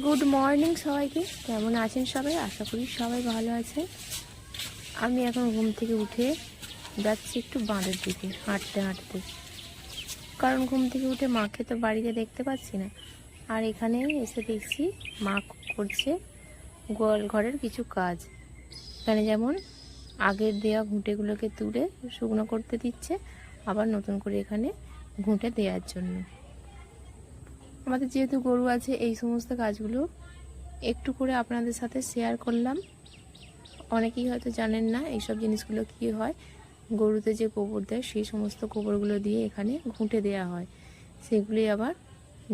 Good morning সবাইকে। কেমন আছেন সবাই? আশা করি সবাই ভালো আছে আমি এখন ঘুম থেকে উঠে যাচ্ছি একটু বাঁধের দিকে, হাঁটতে হাঁটতে। কারণ ঘুম থেকে উঠে মাকে তো বাড়িতে দেখতে পাচ্ছি না। আর এখানে এসে দেখছি মা করছে গোয়াল ঘরের কিছু কাজ। এখানে যেমন আগের দেওয়া ঘুঁটেগুলোকে তুলে শুকনো করতে দিচ্ছে, আবার নতুন করে এখানে ঘুঁটে দেওয়ার জন্য। আমাদের যেহেতু গরু আছে এই সমস্ত কাজগুলো একটু করে আপনাদের সাথে শেয়ার করলাম। অনেকেই হয়তো জানেন না এইসব জিনিসগুলো কি হয়। গরুতে যে গোবর দেয় সেই সমস্ত গোবরগুলো দিয়ে এখানে ঘুঁটে দেওয়া হয়। সেগুলি আবার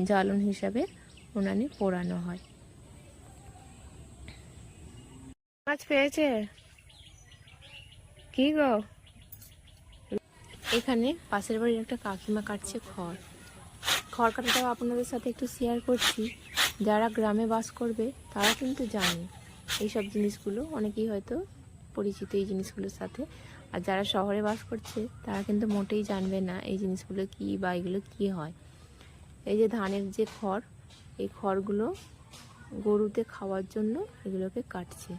জ্বালন হিসাবে উনানে পোড়ানো হয়। মাছ পেয়েছে? কি গো? এখানে পাশের বাড়ির একটা কাকিমা কাটছে খড়। খড় কাটাটাও আপনাদের সাথে একটু শেয়ার করছি। যারা গ্রামে বাস করবে, তারা কিন্তু জানে। এইসব জিনিসগুলো, অনেকেই হয়তো পরিচিত এই জিনিসগুলোর সাথে। আর যারা শহরে বাস করছে, তারা কিন্তু মোটেই জানবে না এই জিনিসগুলো কি বা এগুলো কি হয়। এই যে ধানের যে খড়, এই খড়গুলো গরুতে খাওয়ার জন্য এগুলোকে কাটছে।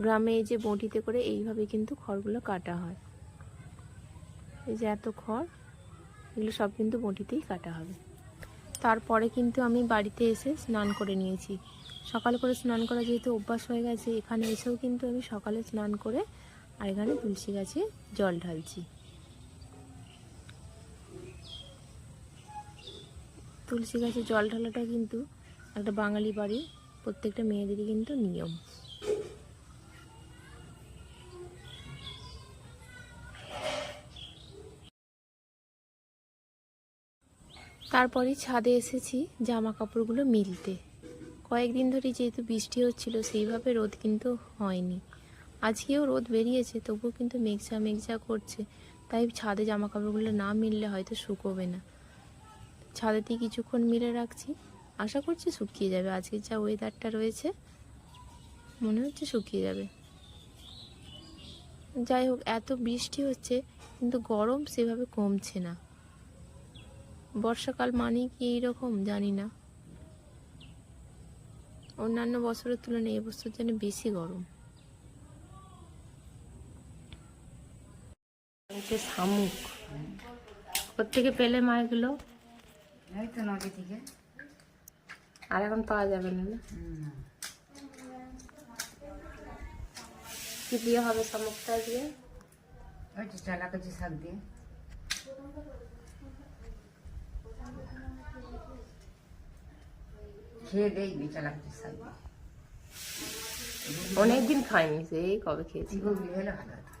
গ্রামে এই যে বঁটিতে করে এইভাবে কিন্তু খড়গুলো কাটা হয়। এই যে এত খড় এগুলো সব কিন্তু বঁটিতেই কাটা হবে। তারপরে কিন্তু আমি বাড়িতে এসে স্নান করে নিয়েছি। সকাল করে স্নান করা যেহেতু অভ্যাস হয়ে গেছে, এখানে এসেও কিন্তু আমি সকালে স্নান করে আর এখানে তুলসী গাছে জল ঢালছি। তুলসী গাছে জল ঢালাটা কিন্তু একটা বাঙালি বাড়ি প্রত্যেকটা মেয়েদেরই কিন্তু নিয়ম। তারপরে ছাদে এসেছি জামা কাপড়গুলো মিলতে। কয়েকদিন ধরে যেহেতু বৃষ্টি হচ্ছিল, সেইভাবে রোদ কিন্তু হয়নি। আজকেও রোদ বেরিয়েছে, তবুও কিন্তু মেঘজা মেঘজা করছে। তাই ছাদে জামা কাপড়গুলো না মিললে হয়তো শুকোবে না। ছাদেতেই কিছুক্ষণ মিলে রাখছি। আশা করছি শুকিয়ে যাবে। আজকে যা ওয়েদারটা রয়েছে, মনে হচ্ছে শুকিয়ে যাবে। যাই হোক, এত বৃষ্টি হচ্ছে, কিন্তু গরম সেভাবে কমছে না। বর্ষাকাল মানে কি এইরকম? জানি না। অন্যান্য বছরের তুলনায় এবছর যেন বেশি গরম। শামুক। কোথেকে পেলে মা এগুলো আর এখন পাওয়া যাবে না কি দিয়ে হবে শামুকটা দিয়ে? ওই শাক দিয়ে। খেয়ে শাক অনেকদিন খাইনি সেই কবে খেয়েছি? গুগলি হলে ভালো হতো।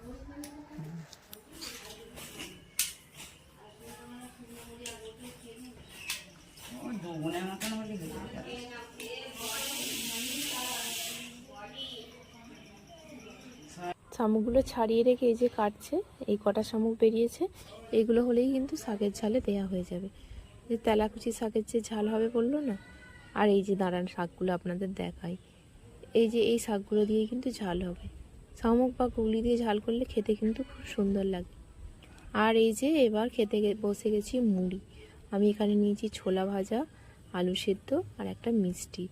দুগুণের মতন হলে শামুকগুলো ছাড়িয়ে রেখে এই যে কাটছে এই কটা শামুক বেরিয়েছে এইগুলো হলেই কিন্তু শাকের ঝালে দেয়া হয়ে যাবে। যে তেলাকুচি শাকের যে ঝাল হবে বলল না আর এই যে দাঁড়ান শাকগুলো আপনাদের দেখাই। এই যে এই শাকগুলো দিয়ে কিন্তু ঝাল হবে। শামুক বা গুগলি দিয়ে ঝাল করলে খেতে কিন্তু খুব সুন্দর লাগে। আর এই যে এবার খেতে বসে গেছি মুড়ি। আমি এখানে নিয়েছি ছোলা ভাজা, আলু সেদ্ধ আর একটা মিষ্টি।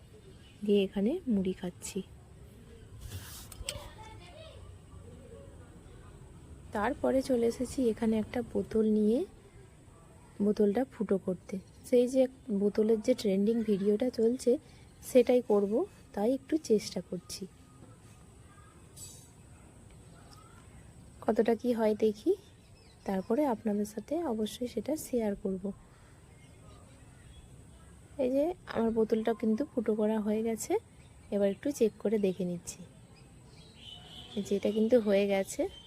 দিয়ে এখানে মুড়ি খাচ্ছি। তারপরে চলে এসেছি এখানে একটা বোতল নিয়ে বোতলটা ফুটো করতে। সেই যে বোতলের যে ট্রেন্ডিং ভিডিওটা চলছে, সেটাই করব, তাই একটু চেষ্টা করছি। কতটা কি হয় দেখি, তারপরে আপনাদের সাথে অবশ্যই সেটা শেয়ার করব। এই যে আমার বোতলটা কিন্তু ফুটো করা হয়ে গেছে, এবার একটু চেক করে দেখে নিচ্ছি। যেটা কিন্তু হয়ে গেছে।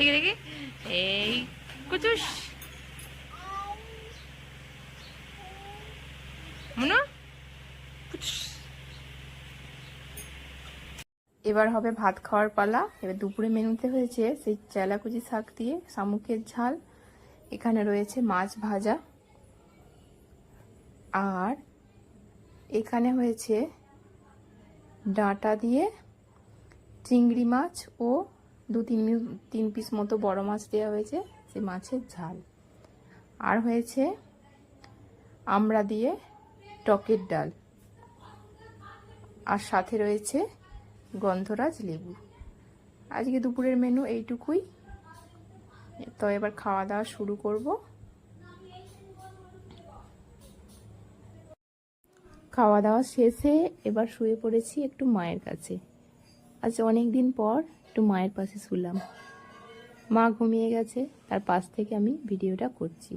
দেখি দেখি। এই কুতুস মনো এবার হবে ভাত খাওয়ার পালা। এবার দুপুরে মেনুতে হয়েছে সেই চেলাকুচি শাক দিয়ে শামুকের ঝাল। এখানে রয়েছে মাছ ভাজা। আর এখানে হয়েছে ডাঁটা দিয়ে চিংড়ি মাছ ও দু তিন তিন পিস মতো বড় মাছ দেওয়া হয়েছে সেই মাছের ঝাল। আর হয়েছে আমড়া দিয়ে টকের ডাল। আর সাথে রয়েছে গন্ধরাজ লেবু। আজকে দুপুরের মেনু এইটুকুই। তো এবার খাওয়া দাওয়া শুরু করব। খাওয়া দাওয়া শেষে এবার শুয়ে পড়েছি একটু মায়ের কাছে। আজ অনেক দিন পর একটু মায়ের পাশে শুলাম। মা ঘুমিয়ে গেছে, তার পাশ থেকে আমি ভিডিওটা করছি।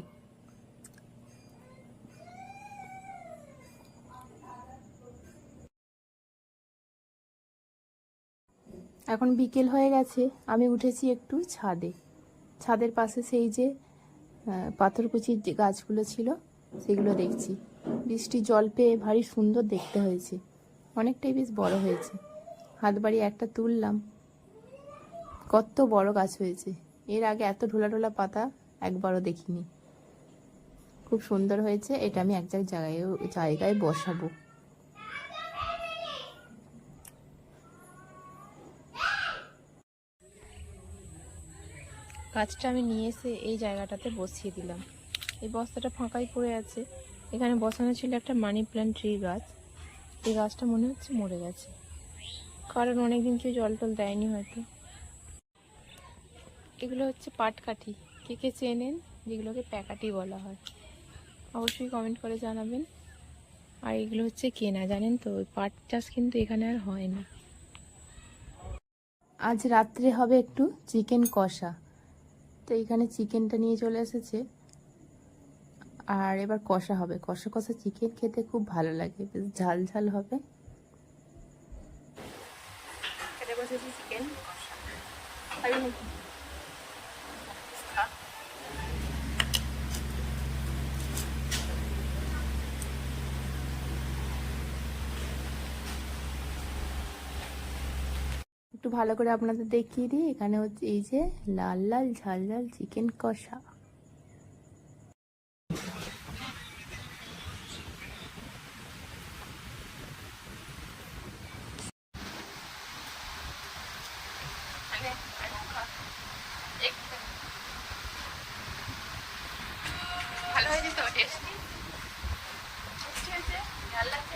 এখন বিকেল হয়ে গেছে, আমি উঠেছি একটু ছাদে। ছাদের পাশে সেই যে পাথরকুচির যে গাছগুলো ছিল, সেগুলো দেখছি। বৃষ্টি জল পেয়ে ভারী সুন্দর দেখতে হয়েছে। অনেকটাই বেশ বড় হয়েছে। হাত বাড়ি একটা তুললাম। কত বড় গাছ হয়েছে। এর আগে এত ঢোলা ঢোলা পাতা একবারও দেখিনি। খুব সুন্দর হয়েছে, এটা আমি এক জায়গায় জায়গায় বসাবো। গাছটা আমি নিয়ে এসে এই জায়গাটাতে বসিয়ে দিলাম। এই বস্তাটা ফাঁকাই পড়ে আছে। এখানে বসানো ছিল একটা মানি প্ল্যান্ট ট্রি গাছ। এই গাছটা মনে হচ্ছে মরে গেছে। কারণ অনেকদিন কেউ জল টল দেয়নি হয়তো। এগুলো হচ্ছে পাটকাঠি কে কে চেনেন? যেগুলোকে প্যাকাটি বলা হয়। অবশ্যই কমেন্ট করে জানাবেন। আর এগুলো হচ্ছে কেনা জানেন তো? ওই পাট চাষ কিন্তু এখানে আর হয় না। আজ রাত্রে হবে একটু চিকেন কষা। তো এখানে চিকেনটা নিয়ে চলে এসেছে। আর এবার কষা হবে। কষা কষা চিকেন খেতে খুব ভালো লাগে। বেশ ঝাল ঝাল হবে। বসেছি চিকেন কষা। একটু ভালো করে আপনাদের দেখিয়ে দিই। এখানে হচ্ছে এই যে লাল লাল ঝাল লাল চিকেন কষা। ভালো হয়েছে তো? টেস্টি ভালো লাগছে